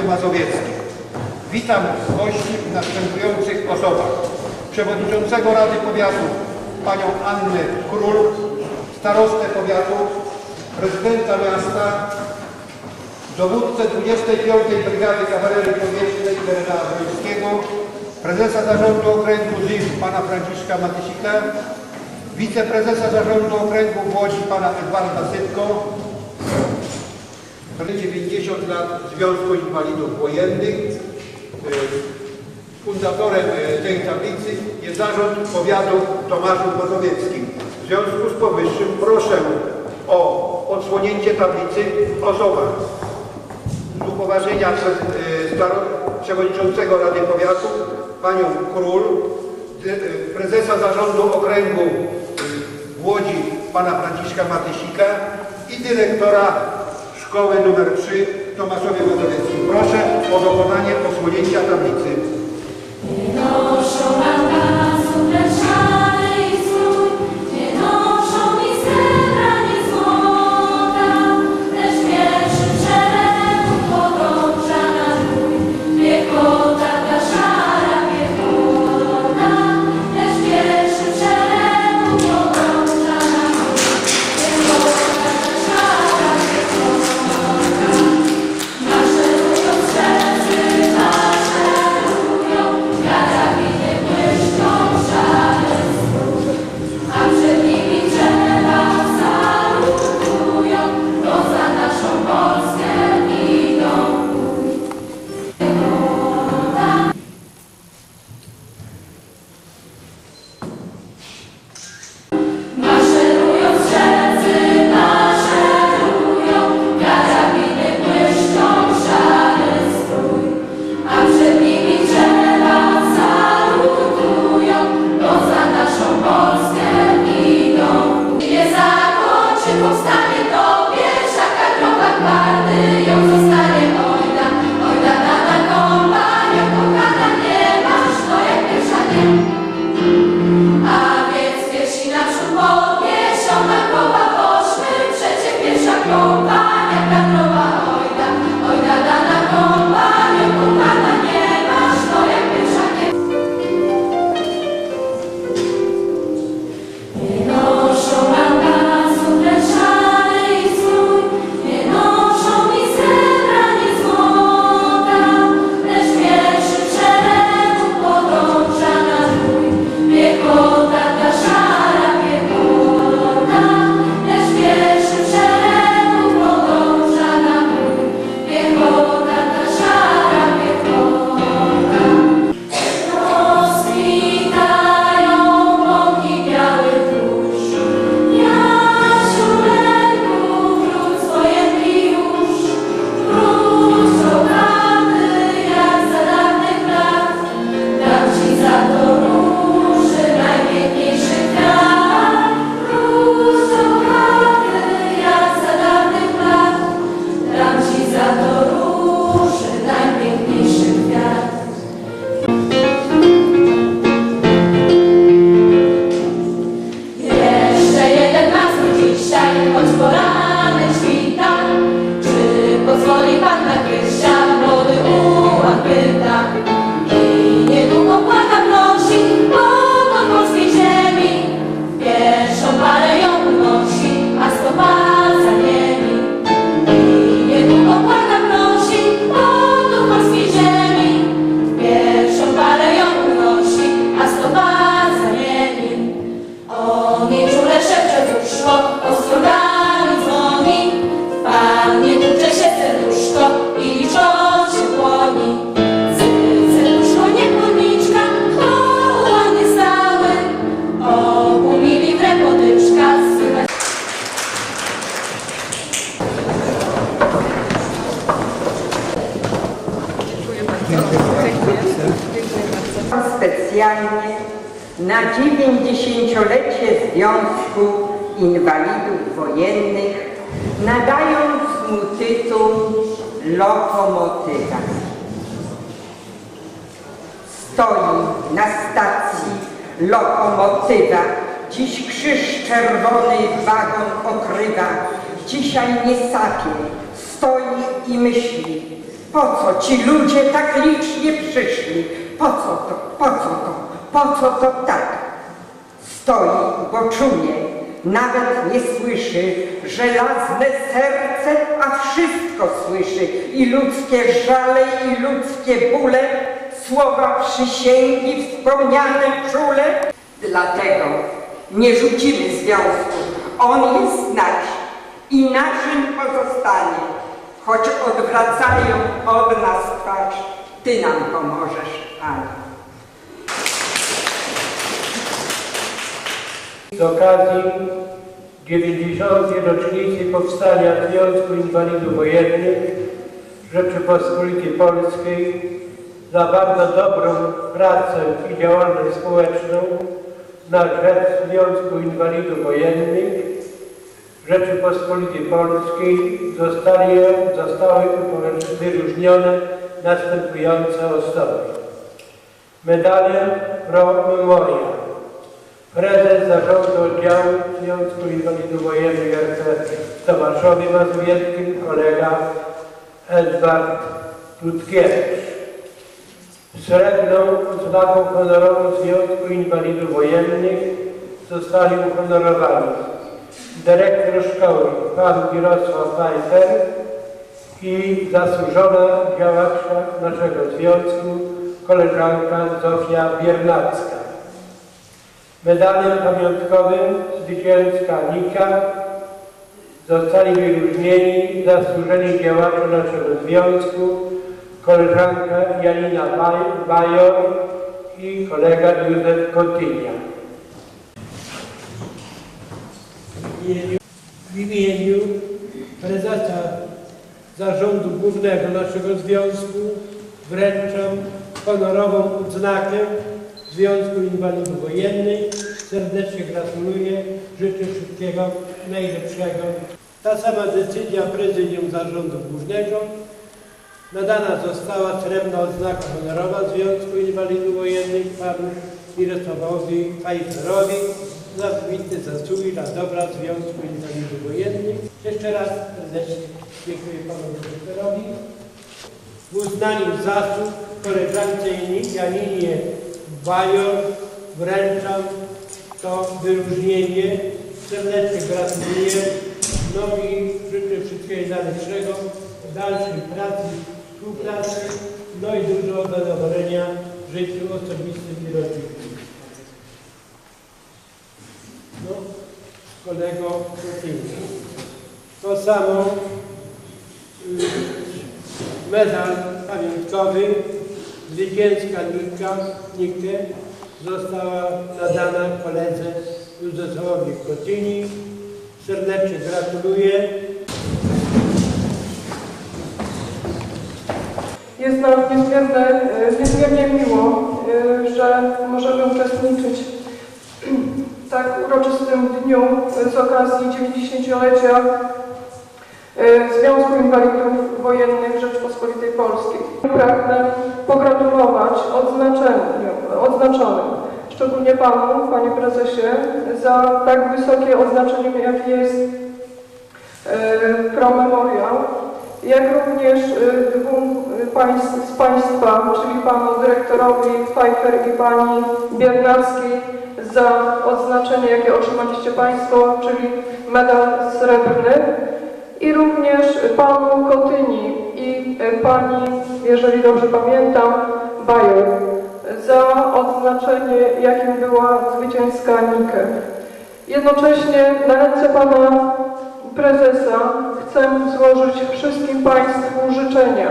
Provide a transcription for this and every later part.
Warszawie Mazowieckiej. Witam gości w następujących osobach. Przewodniczącego Rady Powiatu panią Annę Król, starostę powiatu, prezydenta miasta, dowódcę 25 Brygady Kawalerii Powietrznej generała Wojewskiego, prezesa zarządu okręgu ZIM pana Franciszka Matysika, wiceprezesa zarządu okręgu w pana Edwarda Sytko, Mamy 90 lat Związku Inwalidów Wojennych. Y, fundatorem y, tej tablicy jest Zarząd Powiatu Tomaszu Pozowieckim. W związku z powyższym proszę o odsłonięcie tablicy w osobach z upoważnienia przez y, przewodniczącego Rady Powiatu, panią Król, prezesa Zarządu Okręgu w Łodzi, pana Franciszka Matysika i dyrektora szkoły nr 3 w Tomaszowie Mazowieckim. Proszę o dokonanie posłonięcia tablicy. specjalnie na 90-lecie Związku Inwalidów Wojennych, nadając mu tytuł Lokomotywa. Stoi na stacji lokomotywa, dziś krzyż czerwony wagon okrywa, dzisiaj nie sapie, stoi i myśli, po co ci ludzie tak licznie przyszli, po co to? Po co to? Po co to tak? Stoi, bo czuje, nawet nie słyszy, żelazne serce, a wszystko słyszy. I ludzkie żale, i ludzkie bóle, słowa przysięgi wspomniane czule. Dlatego nie rzucimy związku, on jest nasz i naszym pozostanie. Choć odwracają od nas twarz, Ty nam pomożesz, Z okazji 90. rocznicy powstania Związku Inwalidów Wojennych Rzeczypospolitej Polskiej za bardzo dobrą pracę i działalność społeczną na rzecz Związku Inwalidów Wojennych Rzeczypospolitej Polskiej zostali, zostały wyróżnione następujące osoby. Medalem Pro Memoria Prezes Zarządu Oddziału Związku Inwalidów Wojennych RP w Tomaszowie Mazowieckim, kolega Edward Dudkiewicz. Srebrną odznaką honorową Związku Inwalidów Wojennych zostali uhonorowani dyrektor szkoły pan Mirosław Pfeiffer i zasłużona działaczka naszego związku koleżanka Zofia Biernacka. Medalem pamiątkowym zwycięska Nika zostali wyróżnieni zasłużeni działacze naszego związku, koleżanka Janina Baj- Bajor i kolega Józef Kotynia. W imieniu prezesa Zarządu Głównego naszego związku wręczam honorową odznakę Związku Inwalidów Wojennych. Serdecznie gratuluję, życzę wszystkiego najlepszego. Ta sama decyzja Prezydium Zarządu Głównego nadana została srebrna odznaka honorowa Związku Inwalidów Wojennych panu Mirosławowi Pfeifferowi za wybitne zasługi dla dobra Związku Inwalidów Wojennych. Jeszcze raz serdecznie dziękuję panu dyrektorowi. W uznaniu zasług koleżance Janinie Bajor wręczam to wyróżnienie. Serdecznie gratuluję. No i życzę wszystkiego najlepszego dalszej pracy, współpracy, no i dużo zadowolenia w życiu osobistym i rodzinnym. No, kolego. To samo y, medal pamiątkowy zwycięska Nika, Nikę została nadana koledze Józefowi Kotyni. Serdecznie gratuluję. Jest nam niezmiernie, niezmiernie miło, y, że możemy uczestniczyć w tak uroczystym dniu z okazji 90-lecia y, Związku Inwalidów Wojennych Rzeczpospolitej Polskiej. Pragnę pogratulować odznaczonym, szczególnie Panu, Panie Prezesie, za tak wysokie oznaczenie, jakie jest Pro Memorial, jak również y, dwóm państw, z Państwa, czyli Panu Dyrektorowi Pfeiffer i Pani Biernackiej za odznaczenie, jakie otrzymaliście Państwo, czyli medal srebrny i również Panu Kotyni i y, Pani, jeżeli dobrze pamiętam, Bajor za odznaczenie, jakim była zwycięska Nike. Jednocześnie na ręce Pana Prezesa chcę złożyć wszystkim Państwu życzenia.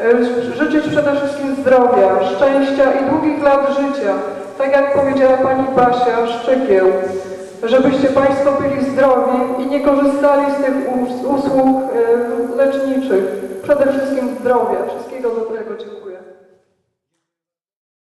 E, Życzyć przede wszystkim zdrowia, szczęścia i długich lat życia. Tak jak powiedziała Pani Basia Szczykieł, żebyście Państwo byli zdrowi i nie korzystali z tych us- usług leczniczych. Przede wszystkim zdrowia. Wszystkiego dobrego. Dziękuję.